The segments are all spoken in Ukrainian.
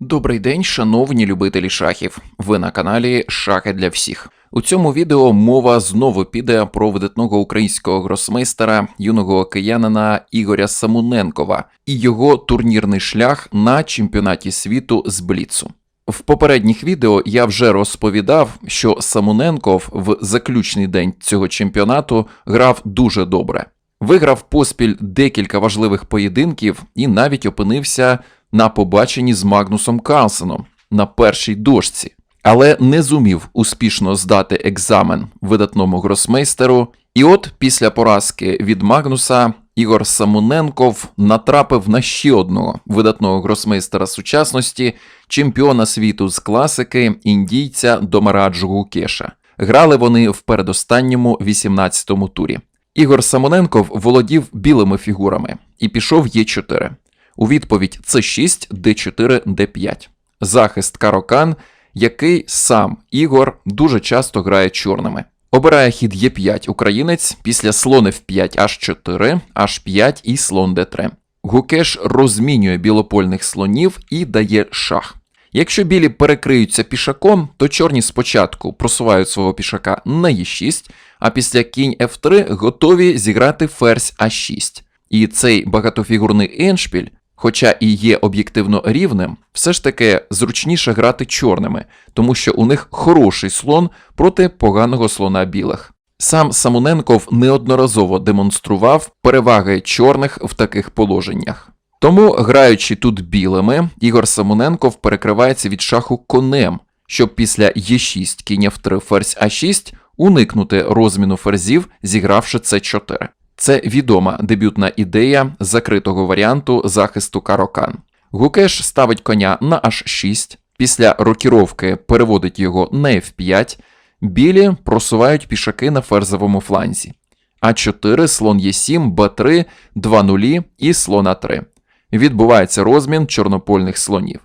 Добрий день, шановні любителі шахів. Ви на каналі Шахи для всіх. У цьому відео мова знову піде про видатного українського гросмейстера, юного киянина Ігоря Самуненкова і його турнірний шлях на чемпіонаті світу з Бліцу. В попередніх відео я вже розповідав, що Самуненков в заключний день цього чемпіонату грав дуже добре. Виграв поспіль декілька важливих поєдинків і навіть опинився на побаченні з Магнусом Карлсеном на першій дошці, але не зумів успішно здати екзамен видатному гросмейстеру. І от після поразки від Магнуса Ігор Самуненков натрапив на ще одного видатного гросмейстера сучасності, чемпіона світу з класики індійця Домараджу Гукеша. Грали вони в передостанньому 18-му турі. Ігор Самоненков володів білими фігурами і пішов Є4. У відповідь С6, Д4, Д5. Захист Карокан, який сам Ігор дуже часто грає чорними. Обирає хід Е5 українець після слон F5 H4, H5 і слон D3. Гукеш розмінює білопольних слонів і дає шах. Якщо білі перекриються пішаком, то чорні спочатку просувають свого пішака на Е6, а після кінь F3 готові зіграти ферзь А6. І цей багатофігурний еншпіль, хоча і є об'єктивно рівним, все ж таки зручніше грати чорними, тому що у них хороший слон проти поганого слона білих. Сам Самоненков неодноразово демонстрував переваги чорних в таких положеннях. Тому, граючи тут білими, Ігор Самоненков перекривається від шаху конем, щоб після Е6 кінь F3 ферзь А6 уникнути розміну ферзів, зігравши С4. Це відома дебютна ідея закритого варіанту захисту Карокан. Гукеш ставить коня на H6, після рокіровки переводить його на F5, білі просувають пішаки на ферзовому фланзі. А4, слон Е7, Б3, 2 нулі і слон А3. Відбувається розмін чорнопольних слонів.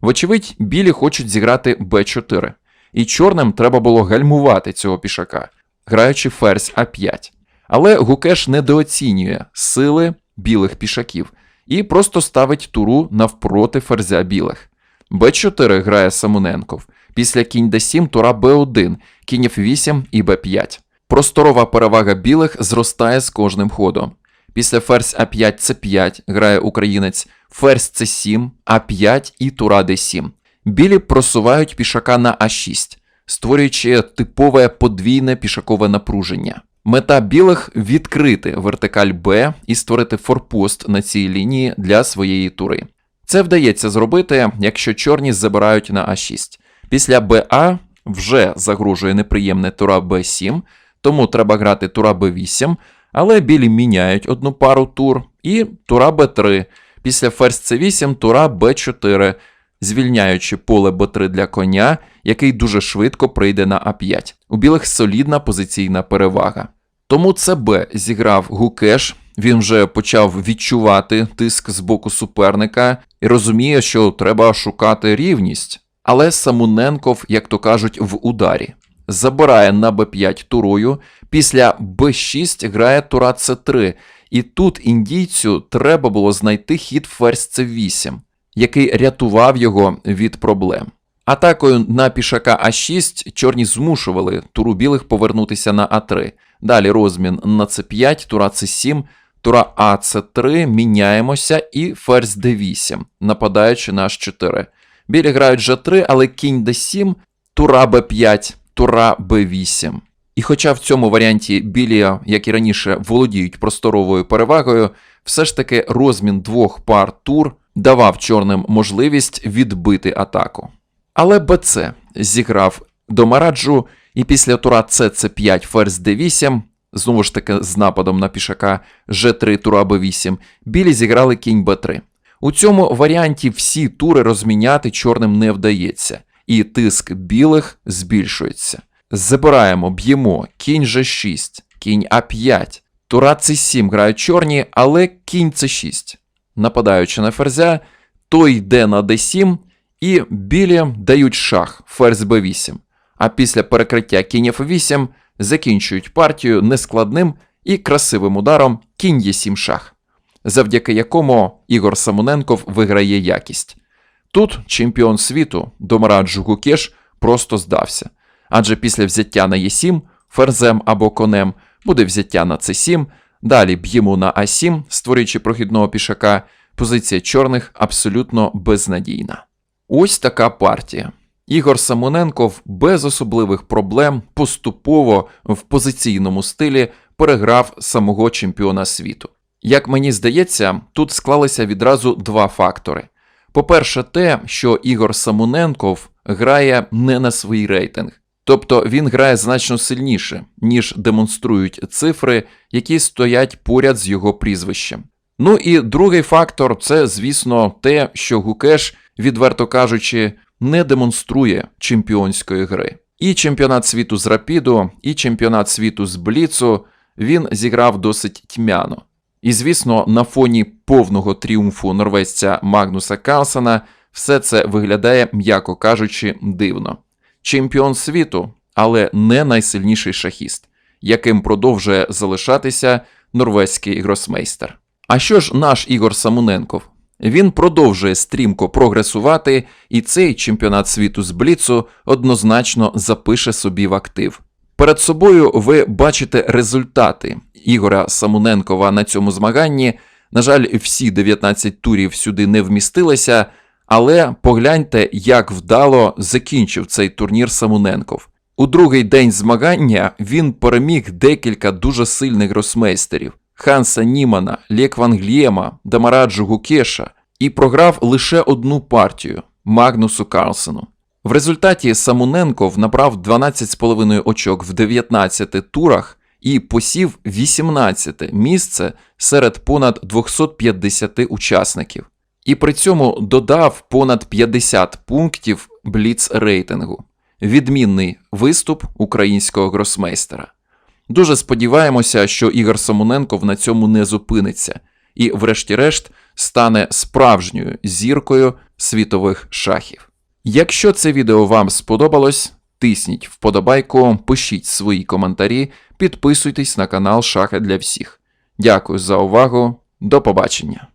Вочевидь, білі хочуть зіграти Б4, і чорним треба було гальмувати цього пішака, граючи ферзь А5. Але Гукеш недооцінює сили білих пішаків і просто ставить туру навпроти ферзя білих. Б4 грає Самоненков. Після кінь Д7 тура Б1, кінь Ф8 і Б5. Просторова перевага білих зростає з кожним ходом. Після ферзь А5 С5 грає українець, ферзь С7, А5 і тура Д7. Білі просувають пішака на А6, створюючи типове подвійне пішакове напруження. Мета білих відкрити вертикаль Б і створити форпост на цій лінії для своєї тури. Це вдається зробити, якщо чорні забирають на А6. Після БА вже загрожує неприємне тура Б7, тому треба грати тура Б8, але білі міняють одну пару тур і тура Б3. Після ферзь С8 тура Б4, звільняючи поле Б3 для коня, який дуже швидко прийде на А5. У білих солідна позиційна перевага. Тому ЦБ зіграв Гукеш, він вже почав відчувати тиск з боку суперника і розуміє, що треба шукати рівність. Але Самуненков, як то кажуть, в ударі. Забирає на Б5 турою, після Б6 грає тура С3, і тут індійцю треба було знайти хід ферзь С8, який рятував його від проблем. Атакою на пішака А6 чорні змушували туру білих повернутися на А3. Далі розмін на С5, тура С7, тура А С3, міняємося і ферзь Д8, нападаючи на H4. Білі грають Ж3, але кінь Д7, тура Б5, тура Б8. І хоча в цьому варіанті білі, як і раніше, володіють просторовою перевагою, все ж таки розмін двох пар тур давав чорним можливість відбити атаку. Але БЦ зіграв до Мараджу, і після тура С С5 ферзь Д8, знову ж таки з нападом на пішака Ж3 тура Б8, білі зіграли кінь Б3. У цьому варіанті всі тури розміняти чорним не вдається, і тиск білих збільшується. Забираємо, б'ємо, кінь Ж6, кінь А5, тура С7 грають чорні, але кінь С6. Нападаючи на ферзя, той йде на Д7, і білі дають шах, ферзь Б8. А після перекриття кінь F8 закінчують партію нескладним і красивим ударом кінь Е7 шах, завдяки якому Ігор Самоненков виграє якість. Тут чемпіон світу Домараджу Гукеш просто здався. Адже після взяття на Е7, ферзем або конем, буде взяття на С7, далі б'ємо на А7, створюючи прохідного пішака, позиція чорних абсолютно безнадійна. Ось така партія. Ігор Самоненков без особливих проблем поступово в позиційному стилі переграв самого чемпіона світу. Як мені здається, тут склалися відразу два фактори. По-перше, те, що Ігор Самоненков грає не на свій рейтинг, тобто він грає значно сильніше, ніж демонструють цифри, які стоять поряд з його прізвищем. Ну і другий фактор це, звісно, те, що Гукеш, відверто кажучи, не демонструє чемпіонської гри. І чемпіонат світу з Рапіду, і чемпіонат світу з Бліцу він зіграв досить тьмяно. І звісно, на фоні повного тріумфу норвезця Магнуса Карлсена все це виглядає, м'яко кажучи, дивно. Чемпіон світу, але не найсильніший шахіст, яким продовжує залишатися норвезький гросмейстер. А що ж наш Ігор Самуненков? Він продовжує стрімко прогресувати, і цей чемпіонат світу з Бліцу однозначно запише собі в актив. Перед собою ви бачите результати Ігоря Самуненкова на цьому змаганні. На жаль, всі 19 турів сюди не вмістилися, але погляньте, як вдало закінчив цей турнір Самуненков. У другий день змагання він переміг декілька дуже сильних гросмейстерів Ханса Німана, Лєк Ван Глєма, Дамараджу Гукеша і програв лише одну партію Магнусу Карлсену. В результаті Самуненков набрав 12,5 очок в 19 турах і посів 18 місце серед понад 250 учасників. І при цьому додав понад 50 пунктів бліц рейтингу. Відмінний виступ українського гросмейстера. Дуже сподіваємося, що Ігор Самоненков на цьому не зупиниться і, врешті-решт, стане справжньою зіркою світових шахів. Якщо це відео вам сподобалось, тисніть вподобайку, пишіть свої коментарі, підписуйтесь на канал Шахи для всіх. Дякую за увагу, до побачення!